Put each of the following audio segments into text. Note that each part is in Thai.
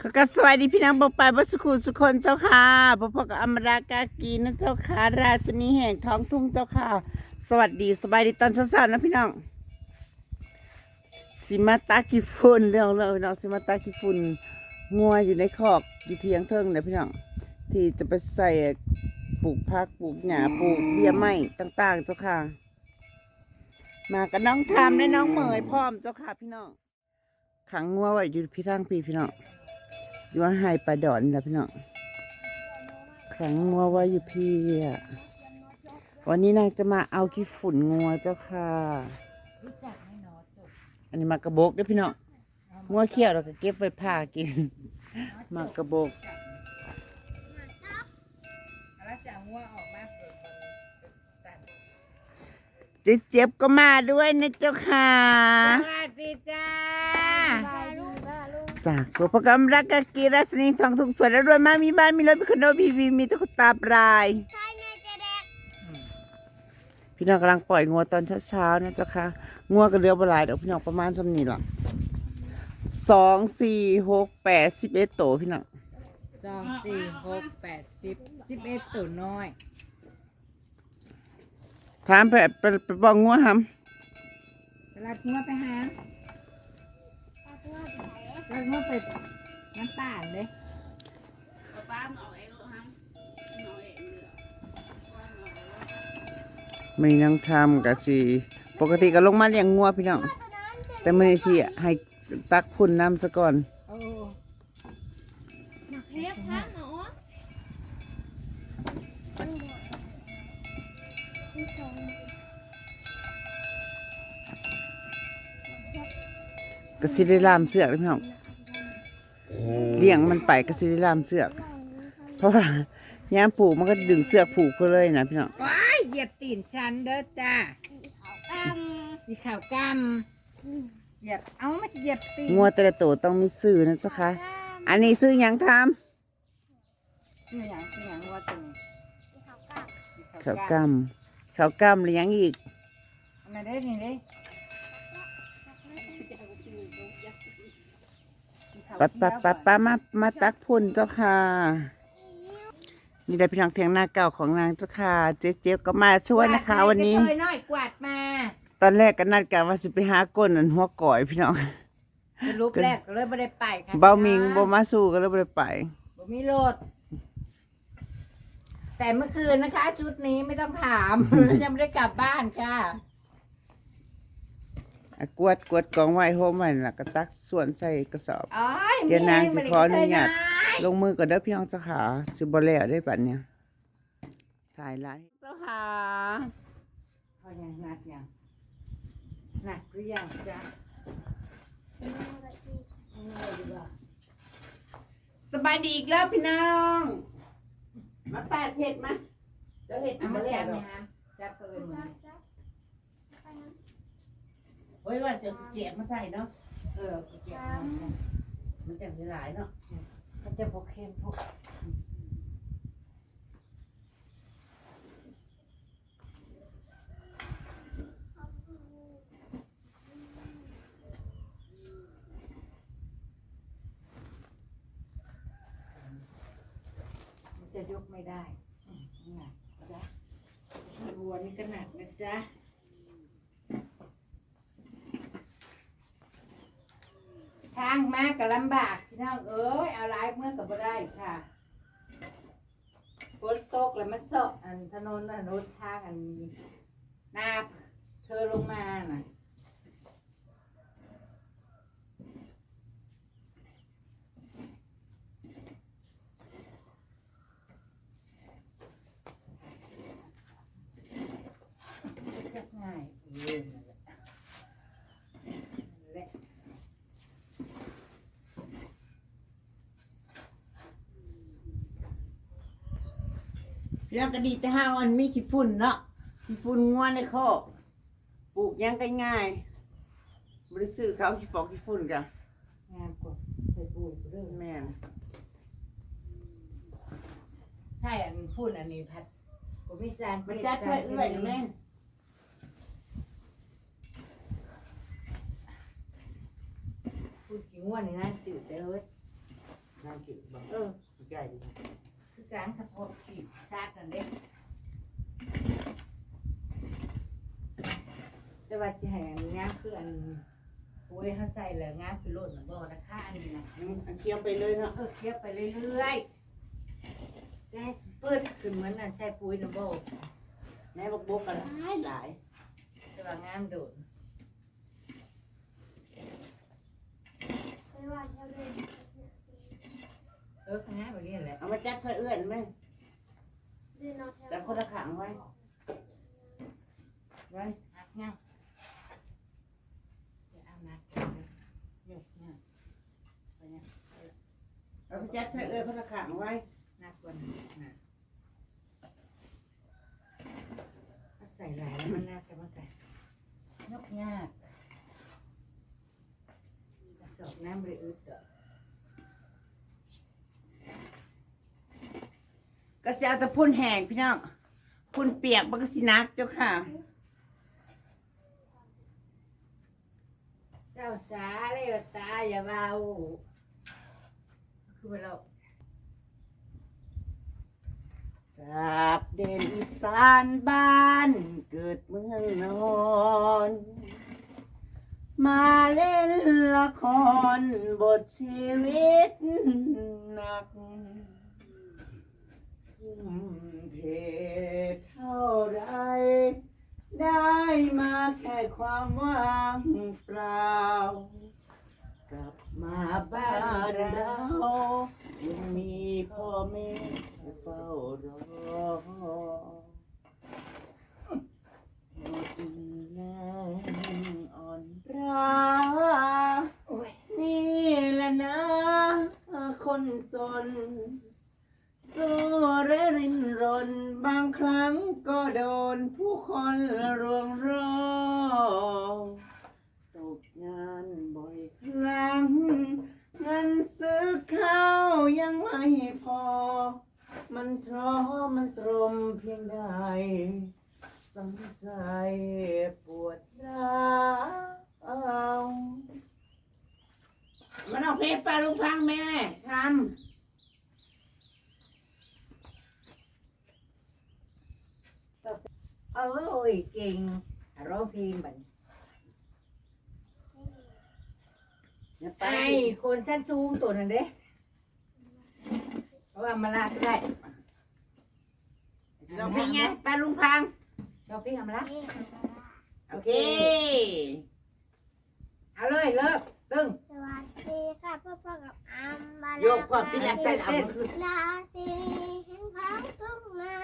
ขอก็สวัสดีพี่น้องบอกไปบัสกุสุคนเจ้าค่ะพ่พอกับอมรากากีนะเจ้าค่ะราชนีแห่งท้องทุ่งเจ้าค่ะ สวัสดีสบายดีตอนเช้าๆนะพี่น้องสิมาตากีฝุ่นเรื่องเลยพี่น้องสิมาตากีฝุ่นงัวอยู่ในคอกอยู่เทียงเทิงเลยพี่น้องที่จะไปใส่ปลูกพักปลูกหญ้าปลูกเบี้ยไม้ต่าง ๆ เจ้าค่ะ มากับน้องทามและน้องเหมยพร้อมเจ้าค่ะพี่น้องขังงัวไว้อยู่พี่ทางพี่พี่น้อง อยู่ว่าไฮปลาดอนนะพี่น้องขังงัวไว้อยู่พี่อะวันนี้นางจะมาเอาขี้ฝุ่นงัวเจ้าค่ะ อันนี้มากระบอกด้วยพี่น้องงัวเขี้ยวเราก็เก็บไว้ผ่ากิน มากระบอกแล้วจะงัวออกมาเปิดตัดเจ๊เจ็บก็มาด้วยนะเจ้าค่ะ สวัสดีจ้า จากตัวประกำรักกากีรัสนีทองทุกส่วนและรวยมากมีบ้านมีรถมีคอนโดมีวีมีตุ๊กตาปลายพี่น้องกำลังปล่อยงัวตอนเช้าๆนะเจ้าค่ะงัวก็เหลือบหลายเดี๋ยวพี่น้องประมาณสำนีหรอสองสี่หกแปดสิบเอ็ดโตพี่น้องสองสี่หกแปดสิบสิบเอ็ดตัวน้อยถามไปไปไปบอกงัวหเวลางัวไปหา แล้วงัวไปน้ำตาลเลยำไม่นั่งทำกะสิปกติก็ลงมาเลี้ยงงัวพี่น้อง แต่มื่อนี้สิให้ตักพุ่นน้ำซะก่อนโอ้เทปพระหนอ ก็สิได้ลามเสือกเลยพี่น้องเลี้ยงมันไปก็สิได้ลามเสือก เพราะว่าย่ามผูกมันก็ดึงเสือกผูกเพื่อเลยนะพี่น้องว้ายเหยียบตีนฉันเด้อจ้าตั้สีขาวกำเหยียบเอามาเหยียบตีนงัวแต่ละตัวต้องมีซื้อนะเจ้าค่ะอันนี้ซื้อหยังทชื่อหยังชื่อหยังงัวตัวนี้ำข้าวกำข้าวกำหรือหยังอีกเอามาได้นี่เด้ ปะปะปะปะมามาตักพุ่นเจ้าค่ะ นี่ได้พี่น้องเทียงหน้าเก่าของนางเจ้าค่ะ เจ๊เจ๊ก็มาช่วยนะคะ วันนี้ กวาดไปน้อยกวาดมาตอนแรกก็นัดกันว่าสิไปหาก้นอันหัวก่อยพี่น้องเป็นรูปแรกก็เลยไม่ได้ไปค่ะเบามิงบ่มาสู้ก็เลยบ่ได้ไป บ่มีโลด แต่เมื่อคืนนะคะ ชุดนี้ไม่ต้องถาม ยังไม่ได้กลับบ้านค่ะอะ กวดกวดกองไว้โฮมไว้น่ะก็ตักส่วนใส่กระสอบอ๋อเดี๋ยวนางจะขออนุญาตลลงมือก่อนเด้อพี่น้องเจ้าค่ะสิบ่แล้วได้ปัดเนี่ยถ่ายร้านเจ้าค่ะพอยังหนักยังหนักหรือยังจ๊ะเอาไงดีกว่าสบายดีอีกแล้วพี่น้อง มาแปดเห็ดมาเดี๋ยวเห็ดเอามามาแล้จัวบไหมคะจับตัวเองมา เฮ้ยว่าจะเก็บมาใส่เนาะ เออเก็บมาค่ะมันจะมีหลายเนาะ มันจะพกเข้มพกมันจะยกไม่ได้อืมหนักจ้ะวัวนี่ก็หนักนะจ๊ะ ทางมากกับ ลำบากพี่น้องเอ้ยเอาไลายเมื่อกับบ่ได้ค่ะฝนตกแล้วมันเสาะอันถนนอันรถทางอันหน้าเธอลงมาน่ะง่ายเออนั่นแหละนั่นแหละ พี่น้องก็ดีแต่ห้าวันมีขี้ฝุ่นเนาะขี้ฝุ่นงัวในคอกปลูกหยังกันง่ายบริซื้อเขาขี้ฟอกขี้ฝุ่นกันงานกดใส่ปุ๋ยเรื่องแม่นใช่อันพูดอันนี้พัดผมมีสารมันจะช่วยเอื้อยอยู่แม่พูดกี่ง่วนนี่นะจืดเลยเว้ยนางกินบ่เออใหญ่ดี คือการขับรถขี่ซาดนั่นเด้แต่ว่าสิให้อันงามคืออันโอ้ยเฮาใส่แล้วงามคือรถน่ะบ่ราคาอันนี้นะอันเคี้ยวไปเลยเนาะเออเทียบไปเรื่อยๆแต่เปิดขึ้นเหมือนนั่นใส่ปุ๋ยน่ะบ่แม่บอกบกกันหลายหลายแต่ว่างามโดด ไปว่าเที่ยวเดิน เอองามแบบนี้แหละเอามาจับใส่เอื้อนไหมเดินเอาเที่ยวจับคนละขางไว้ ไว้หักงามเดี๋ยวเอามาหยกงามไปเนี่ยเอาไปจับใส่เอื้อนคนละขางไว้น่ากลัวนะถ้าใส่หลายแล้วมันน่าจะมันไก่ยกยากกระสอบน้ำเลยอึดเด้อ ก็จะเอาแตะพุ่นแห้งพี่น้องพุ่นเปียกมันก็สินักเจ้าค่ะเจ้าสาเลยตาอย่าเบาคือว่าเราสาบเด่นอีสานบ้านเกิดเมืองนอนมาเล่นละครบทชีวิตหนัก ทุ่มเทเท่าไร ได้มาแค่ความว่างเปล่า กลับมาบ้านเรายังมีพ่อแม่เฝ้ารอหมดแรงอ่อนร้า โอ้ย นี่แหละนะ คนจนสู้เรรินรน บางครั้งก็โดนผู้คนรวงรอ ตกงานบ่อยครั้ง เงินซื้อข้าวยังไม่ พอ มันท้อมันตรมเพียงใดสังใจปวดร้าวมันเอาเพลงปลาลุงพังแม่ทเอ้ยเก่งร้องเพลงบันไปไอ้คนชั้นสูงตัวนั้นเด้ เพราะว่ามาลาก็ได้เราเพลงไงปลาลุงพังร้องเพลงเอามาลาเอ๊ะโอเค เอาเลยเลิกตึ้ง สวัสดีค่ะพ่อพ่อกับอามบาลาโยกก่อนพี่แหลกเต้นเอามาขึ้น ลาสีเห็นพังตุ้งมา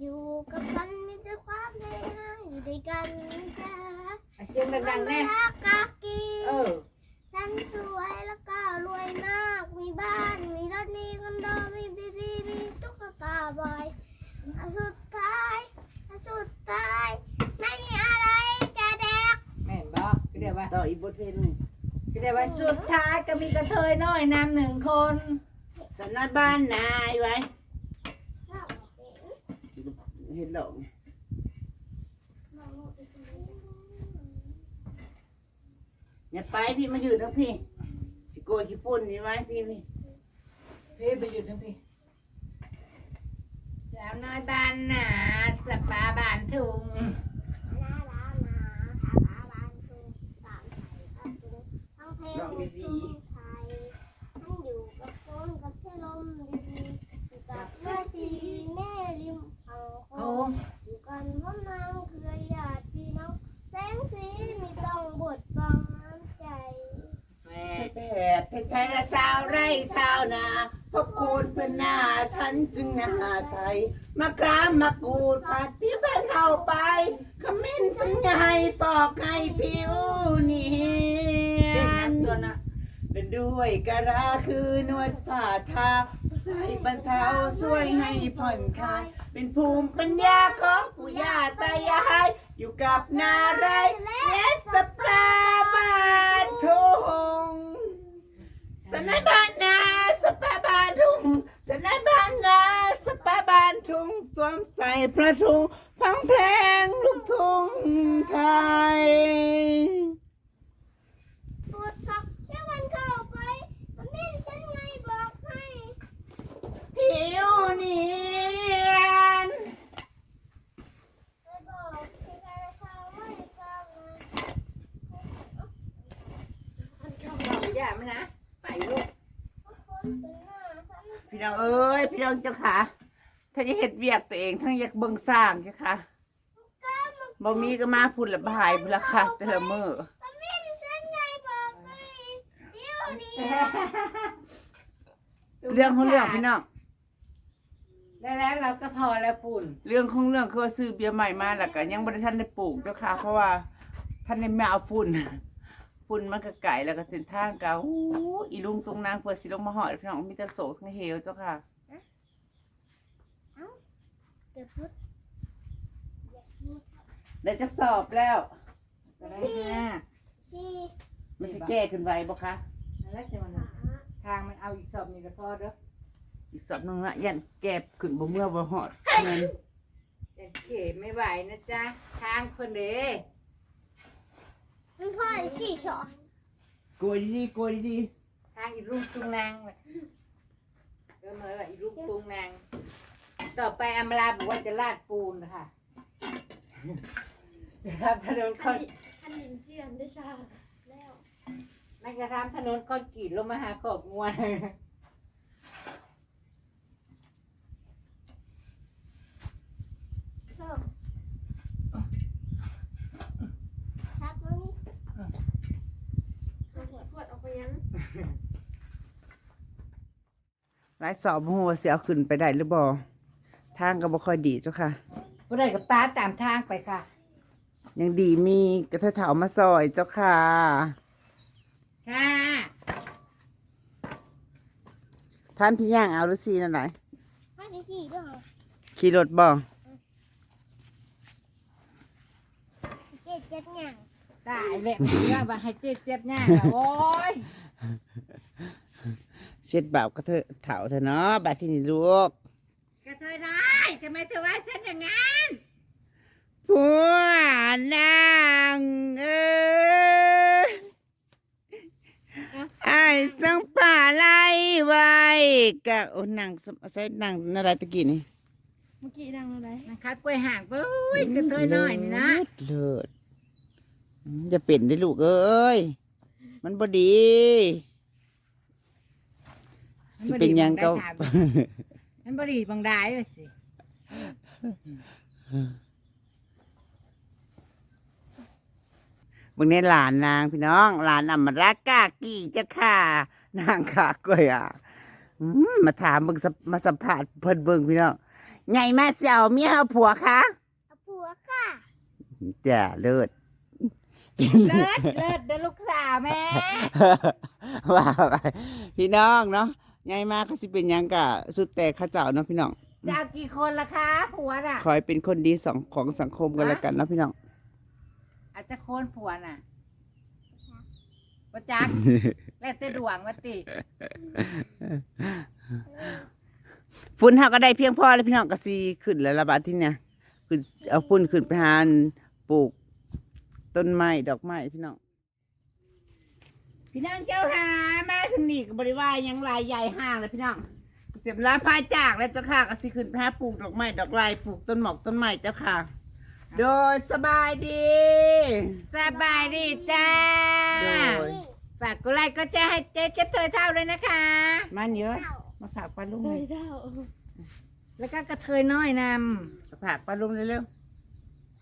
อยู่กับฉันมีแต่ความใจห้างอยู่ด้วยกันนะจ๊ะเอาเสียงดังๆแน่รักกากีเออ ฉันสวยแล้วก็รวยมาก มีบ้าน มีรถ มีคอนโด มีบีบีมีตุ๊กตา บอยอันสุดท้ายอันสุดท้าย ไม่มีอะไรจะแดกแม่นบอกก็เดี๋ยวว่าต่ออีกบทเพลงหนึ่งก็เดี๋ยวว่าสุดท้ายก็มีกระเทยน้อยนำหนึ่งคนสำนักบ้านนายไว้เราเป็นเห็นหลงเราเป็นอย่าไปพี่มาอยู่ทั้งพี่สิโกยขี้ปุ่นนี่ไว้พี่นี่พี่ไปหยุดนะพี่ สาวน้อยบ้านหนาสปาบ้านทุงหน้าร้านนาทาบาบานทุงสามไทยกับทุงทั้งเพลงลูกทุ่งไทยทั้งอยู่กับคนกับเชลมดีๆอยู่กับแม่ทีแม่ริมฝั่งโขโอ้งอยู่กันพร้อมนางเครือญาติพี่น้องแสงสีมีตองบทบังน้ำใจแม่แบบไทยละชาวไร่ชาวนา พบคูณเพื่อนหน้าฉันจึงน่าใช้มะกรามมะกรูดผัดพี่เพื่อนเข้าไปขมิ้นสัญญาให้ฟอกให้ผิวเนีเด็ยกนนั้นตัวน่ะเป็นด้วยกะลาคือนวดฝ่าเท้าให้บรรเทาช่วยให้ผ่อนคลาย เป็นภูมิปัญญาของปู่ย่าตายาย อยู่กับนาไรและสปลาบ้านทุ่งสนายบ้านนาสปลาบ้านทุ่ง สนายบ้านนาสปาบ้านทุ่งสวมใส่พระทุงฟังเพลงลูกทุ่งไทย ปวดผักแค่วันเข้าไปมันเล่นฉันไงบอกให้ นะไปลูก พี่น้องเอ้ยพี่น้องเจ้าค่ะถ้า จะเฮ็ดเวียกตัวเองทั้งอยากเบิ่งสร้างเจ้าค่ะบ่มีก็มาพุ่นละบายพุ่นละค่ะแต่ละมื้อมันไม่ใช่ไงบอกเลยเดี๋ยวนี้เรื่องของเรื่องพี่น้องแล้วแล้วเราก็พอแล้วปุ่น เรื่องของเรื่องคือว่าซื้อเบียร์ใหม่มาแล้วก็ยังบ่ได้ทันได้ปลูกเจ้าค่ะ เพราะว่าท่านได้ไม่เอาฝุ่นฝุ่นมันก็ไก่แล้วก็เส้นทางก็อู้อีลุงตรงนางเพื่อสิลงมาหอดพี่น้องมีแต่โศกทั้งเฮวเจ้าค่ะ เดี๋ยวพุทธได้จักสอบแล้วก็ได้ห้าที่มันสิแก้ขึ้นไวบ่คะแล้วจะมันขาทางมันเอาอีกสอบนี่ก็พอเด้ออีกสอบหนึงละยันแก้ขึ้นบ่เมื่อบ่หอดเงินแต่เก๋ไม่ไหวนะจ๊ะทางคนเด้มันพ่อสี่สองโกยดีๆโกยดีทางอีลูกตุงนางเลยเดินมาว่าอีลูกตุงนาง ต่อไปอำลาบอกว่าจะลาดปูนนะคะจะทำถนนคอนทันดินเจียนได้ชาแล้วนั่นจะทำถนนคอนกรีตลงมาหาขอบงวนเพิ่มชักแล้วนี่เอาหัวขวดออกไปยังๆหลายสอบบ่ฮู้ว่าสิเอาขึ้นไปได้หรือบ่ ทางก็บ่ค่อยดีเจ้าค่ะก็ได้กับตาตามทางไปค่ะ ยังดีมีกระเทยเถามาซอยเจ้าค่ะ ค่ะท่านที่ย่างเอาหรือซีนั่นไหนมาสิขี่ด้วยเหรอขี่รถบ่เจ็ดเจ็ดหยังตายแหละมันว่าว่าให้เจ็บเจ็บง่ายอะโอ้ยเช็ดบ่าวกระเทยเถาเถอะเนาะบัดที่นี่ลูก กระเทยได้ทำไมเธอว่าฉันอย่างนั้น ผัวนางเอ้ยไอ้ายสังป่าไล่ไว้กะโอ้นางสมใส่นางอะไรตะกี้นี่เมื่อกี้ดังอะไรนะคะกล้วยห่างปุ้ยกระเทยน้อยนี่นะเลิศอืมจะเป็นได้ลูกเอ้ย มันบ่ดี สิเป็นหยังก็ มันบดีบางได้เลยสิมึงในหลานนางพี่น้อง หลานอมรากากี่เจ้าค่ะ นางขากล้วยอะอืมมาถามมึงสัมมาสัมผัสเพิ่นเบิ่งพี่น้องใหญ่มาเสี่ยวเมียเอาผัวคะเอาผัวค่ะจ้าเลิศเลิศเลิศเด้อลูกสาวแม่ ว่าไปพี่น้องเนาะ ใหญ่มาเขาสิเป็นหยังกะสุดแต่เข้าเจ้าเนาะพี่น้องจะเอากี่คนล่ะคะผัวน่ะ คอยเป็นคนดีสองของสังคมกันแล้วกันเนาะพี่น้อง อาจจะโคนผัวน่ะประจักษ์ แล้วแต่ดวงวะติ ฝุ่นเฮาก็ได้เพียงพอแล้วพี่น้องก็สิขึ้นแล้วละบาดที่เนี่ยคือเอาฝุ่นขึ้นไปหาอันปลูก ต้นไม้ดอกไม้พี่น้อง พี่น้องเจ้าหามาถึงนี่ก็บริวารยังหลายใหญ่ห้างเลยพี่น้องเสียมลาพายจากแล้วเจ้าค่ะก็สิขึ้นไปหาปลูกดอกไม้ดอกลายปลูกต้นหมอกต้นไม้เจ้าค่ะ โดยสบายดีสบายดีจ้า โดยฝากกดไลค์ก็จะให้เจ๊เจ็บเธอเท่าด้วยนะคะ มันเยอะเท่ามาฝากปลาลุงเคหน่อยยเท่าแล้วก็กระเทยน้อยนมาฝากปลาลุงเร็ว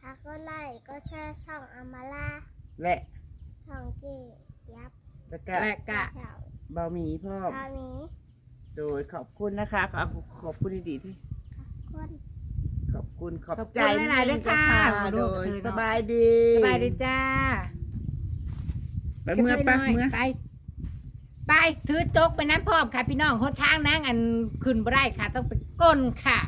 ถ้าก็ไล่ก็แช่ช่องอามาลาๆและ ช่องเกยับ แล้วำก็และกะแถวบะหมี่พ่อมตานี้โดยขอบคุณนะคะ ขอบขอบคุณดีๆที่คนขอบคุณขอบขอบใจคุณหลายๆด้วยค่ะโดยสบายดีสบายดีจ้าไปเมื่อปะกระทยน้ยเมื่อ ไป ไปถือจกไปน้ำพร้อมค่ะ พี่น้องหนทางนางอันขึ้นบ่ได้ค่ะ ต้องไปก้นค่ะ